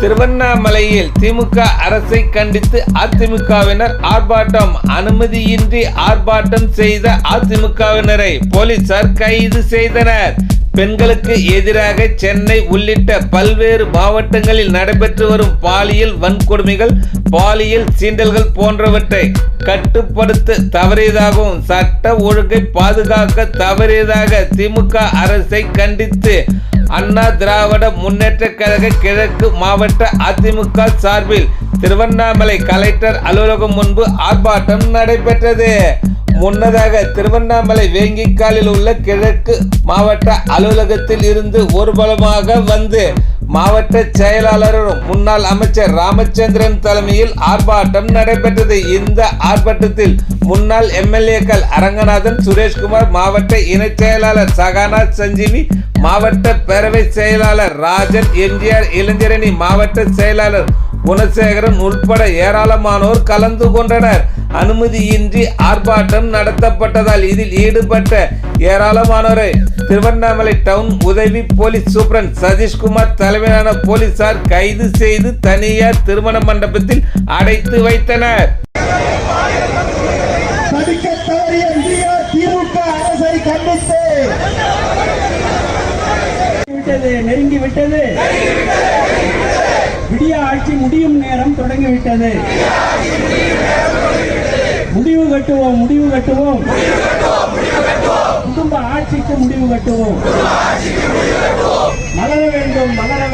திருவண்ணாமலையில் திமுக அரசை கண்டித்து அதிமுகவினர் ஆர்ப்பாட்டம். அனுமதியின்றி ஆர்ப்பாட்டம் செய்த அதிமுகவினரை போலீசார் கைது செய்தனர். பெண்களுக்கு எதிராக சென்னை உள்ளிட்ட பல்வேறு மாவட்டங்களில் நடைபெற்று வரும் பாலியல் வன்கொடுமைகள் பாலியல் சீண்டல்கள் போன்றவற்றை கட்டுப்படுத்த தவறியதாகவும் சட்ட ஒழுங்கை பாதுகாக்க தவறியதாக திமுக அரசை கண்டித்து அண்ணா திராவிட முன்னேற்ற கழக கிழக்கு மாவட்ட அதிமுக சார்பில் திருவண்ணாமலை கலெக்டர் அலுவலகம் முன்பு ஆர்ப்பாட்டம் நடைபெற்றது. முன்னதாக திருவண்ணாமலை வேங்கிக்காலில் உள்ள கிழக்கு மாவட்ட அலுவலகத்தில் இருந்து ஊர்வலமாக வந்து மாவட்ட செயலாளரும் முன்னாள் அமைச்சர் ராமச்சந்திரன் தலைமையில் ஆர்ப்பாட்டம் நடைபெற்றது. இந்த ஆர்ப்பாட்டத்தில் முன்னாள் எம்எல்ஏக்கள் அரங்கநாதன் சுரேஷ்குமார் மாவட்ட இணைச் செயலாளர் சகானா சஞ்சீவி மாவட்ட பேரவை செயலாளர் ராஜன் எம்ஜிஆர் இளைஞரணி மாவட்ட செயலாளர் குணசேகரன் உட்பட ஏராளமானோர் கலந்து கொண்டனர். அனுமதியின்றி ஆர்ப்பாட்டம் நடத்தப்பட்டதால் இதில் ஈடுபட்ட ஏராளமானோரை திருவண்ணாமலை டவுன் உதவி போலீஸ் சூப்பரன் சதீஷ்குமார் தலைமையிலான போலீசார் கைது செய்து தனியார் திருமண மண்டபத்தில் அடைத்து வைத்தனர். திமுக அரசை கண்டித்து விட்டது நெருங்கி விட்டது விடிய ஆட்சி முடியும் நேரம் தொடங்கிவிட்டது. முடிவு கட்டுவோம் முடிவு கட்டுவோம். குடும்ப ஆட்சிக்கு முடிவு கட்டுவோம். மலர வேண்டும் மலர